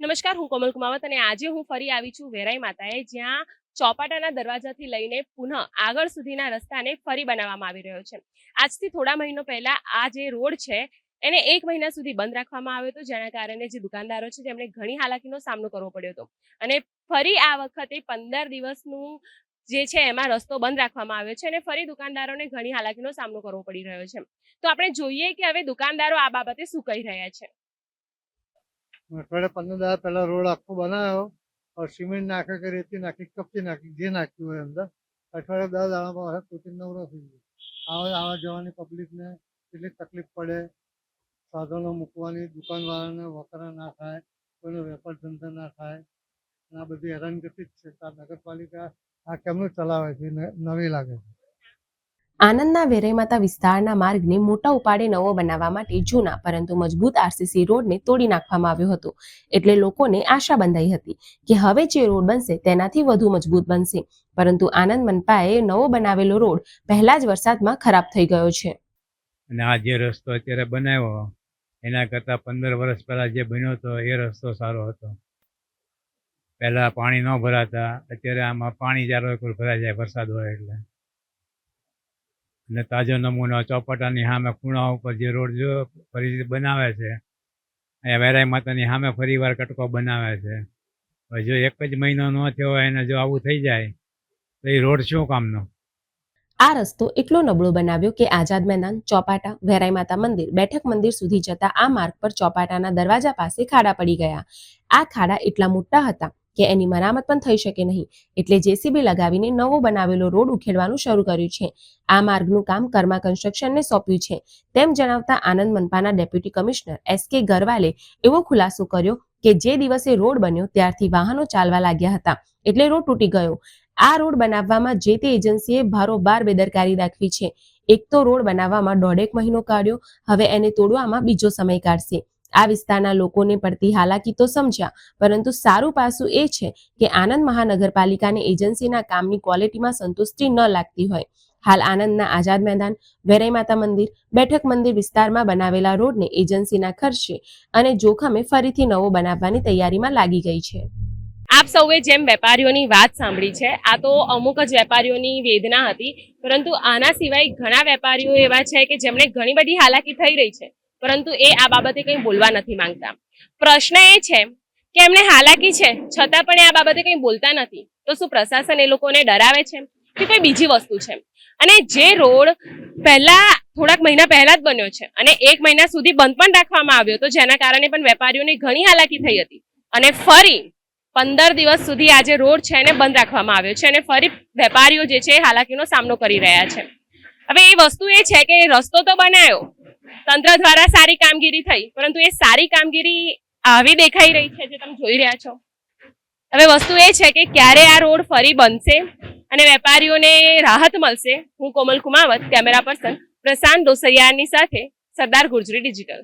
નમસ્કાર, હું કોમલ કુમાવત અને આજે હું ફરી આવી છું વેરાઈ માતાએ, જ્યાં ચોપાટાના દરવાજાથી લઈને પુનઃ આગળ સુધીના રસ્તાને ફરી બનાવવામાં આવી રહ્યો છે. આજથી થોડા મહિનો પહેલા આ જે રોડ છે, એને એક મહિના સુધી બંધ રાખવામાં આવ્યો હતો, જેના કારણે જે દુકાનદારો છે, તેમણે ઘણી હાલાકીનો સામનો કરવો પડ્યો હતો. અને ફરી આ વખતે પંદર દિવસનું જે છે, એમાં રસ્તો બંધ રાખવામાં આવ્યો છે અને ફરી દુકાનદારોને ઘણી હાલાકીનો સામનો કરવો પડી રહ્યો છે. તો આપણે જોઈએ કે હવે દુકાનદારો આ બાબતે શું કહી રહ્યા છે. અઠવાડિયે પંદર દાડા પહેલાં રોડ આખો બનાવ્યો और સિમેન્ટ નાખે કે રેતી નાખી કપચી નાખી, જે નાખ્યું હોય અંદર. અઠવાડિયા દસ દાડામાં હવે પોતીને નવરો થઈ ગયો. આવા આવા જવાની પબ્લિકને કેટલી તકલીફ પડે. સાધનો મૂકવાની, દુકાનવાળાને વકરા ના થાય, કોઈનો વેપાર ધંધા ના થાય. આ બધી હેરાનગતિ જ છે. નગરપાલિકા આ કેમનું ચલાવે છે? નવી લાગે છે. આનંદના વેરાઈમાતા વિસ્તારના માર્ગને મોટા ઉપાડે નવો બનાવવા માટે જૂના, પરંતુ મજબૂત આરસીસી રોડને તોડી નાખવામાં આવ્યો હતો. એટલે લોકોને આશા બંધાઈ હતી કે હવે જે રોડ બનશે તેનાથી વધુ મજબૂત બનશે. પરંતુ આનંદ મનપાએ નવો બનાવેલો રોડ પહેલા જ વરસાદમાં ખરાબ થઈ ગયો છે. અને આ જે રસ્તો અત્યારે બનાવ્યો, એના કરતાં પંદર વર્ષ પહેલાં જે બન્યો હતો, એ રસ્તો સારો હતો. પહેલાં પાણી ન ભરાતા, અત્યારે આમાં પાણી જ્યારે ભરાઈ જાય વરસાદ હોય એટલે. અને તાજો નમૂનો ચોપાટાની સામે ખૂણા ઉપર જે રોડ જો ફરી બનાવે છે, અહીંયા વેરાઈ માતાની સામે ફરી વાર કટકો બનાવે છે. જો એક જ મહિનો ન થયો હોય અને જો આવું થઈ જાય, તો એ રોડ શું કામનો? આ રસ્તો એટલો નબળો બનાવ્યો કે આઝાદ મેદાન, ચોપાટા, વેરાઈ માતા મંદિર, બેઠક મંદિર સુધી જતા આ માર્ગ પર ચોપાટાના દરવાજા પાસે ખાડા પડી ગયા. આ ખાડા એટલા મોટા હતા કે એની મરામત પણ થઈ શકે નહીં. એટલે જેસીબી લગાવીને નવો બનાવેલો રોડ ઉખેડવાનું શરૂ કર્યું છે. આ માર્ગનું કામ કર્મા કન્સ્ટ્રક્શનને સોંપ્યું છે. તેમ જણાવતા આનંદ મનપાના ડેપ્યુટી કમિશનર એસ કે ગરવાલે એવો ખુલાસો કર્યો કે જે દિવસે રોડ બન્યો ત્યારથી વાહનો ચાલવા લાગ્યા હતા. એટલે રોડ તૂટી ગયો. આ રોડ બનાવવામાં જે તે એજન્સીએ ભારોબાર બેદરકારી દાખવી છે. એક તો રોડ બનાવવામાં દોઢેક મહિનો કાઢ્યો. હવે એને તોડવામાં બીજો સમય કાઢશે. આ વિસ્તારના લોકોને પડતી હાલાકી તો સમજ્યા, પરંતુ સારું પાસું એ છે કે આનંદ મહાનગરપાલિકાની એજન્સીના કામની ક્વોલિટીમાં સંતુષ્ટિ ન લાગતી હોય. હાલ આનંદના આઝાદ મેદાન વેરાઈ માતા મંદિર, બેઠક મંદિર વિસ્તારમાં બનાવેલા રોડને એજન્સીના ખર્ચે અને જોખમે ફરીથી નવો બનાવવાની તૈયારીમાં લાગી ગઈ છે. આપ સૌએ જેમ વેપારીઓની વાત સાંભળી છે, આ તો અમુક જ વેપારીઓની વેદના હતી, પરંતુ આના સિવાય ઘણા વેપારીઓ એવા છે કે જેમને ઘણી બધી હાલાકી થઈ રહી છે. પરંતુ એ આ બાબતે કંઈ બોલવા નથી માંગતા. પ્રશ્ન એ છે કે એમને હાલાકી છે, છતાં પણ એ આ બાબતે કંઈ બોલતા નથી. તો શું પ્રશાસન એ લોકોને ડરાવે છે કે કોઈ બીજી વસ્તુ છે? અને જે રોડ પહેલા, થોડાક મહિના પહેલા જ બન્યો છે અને એક મહિના સુધી બંધ પણ રાખવામાં આવ્યો હતો જેના કારણે પણ વેપારીઓને ઘણી હાલાકી થઈ હતી. અને ફરી પંદર દિવસ સુધી આજે રોડ છે એને બંધ રાખવામાં આવ્યો છે અને ફરી વેપારીઓ જે છે હાલાકીનો સામનો કરી રહ્યા છે. હવે એ વસ્તુ એ છે કે રસ્તો તો બનાવ્યો તંત્ર દ્વારા સારી કામગીરી થઈ, પરંતુ એ સારી કામગીરી આવી દેખાઈ રહી છે જે તમે જોઈ રહ્યા છો. હવે વસ્તુ એ છે કે ક્યારે આ રોડ ફરી બનશે અને વેપારીઓને રાહત મળશે, હું કોમલ કુમાવત, કેમેરા પર્સન પ્રશાંત ડોસરિયાની સાથે સરદાર ગુર્જરી ડિજિટલ.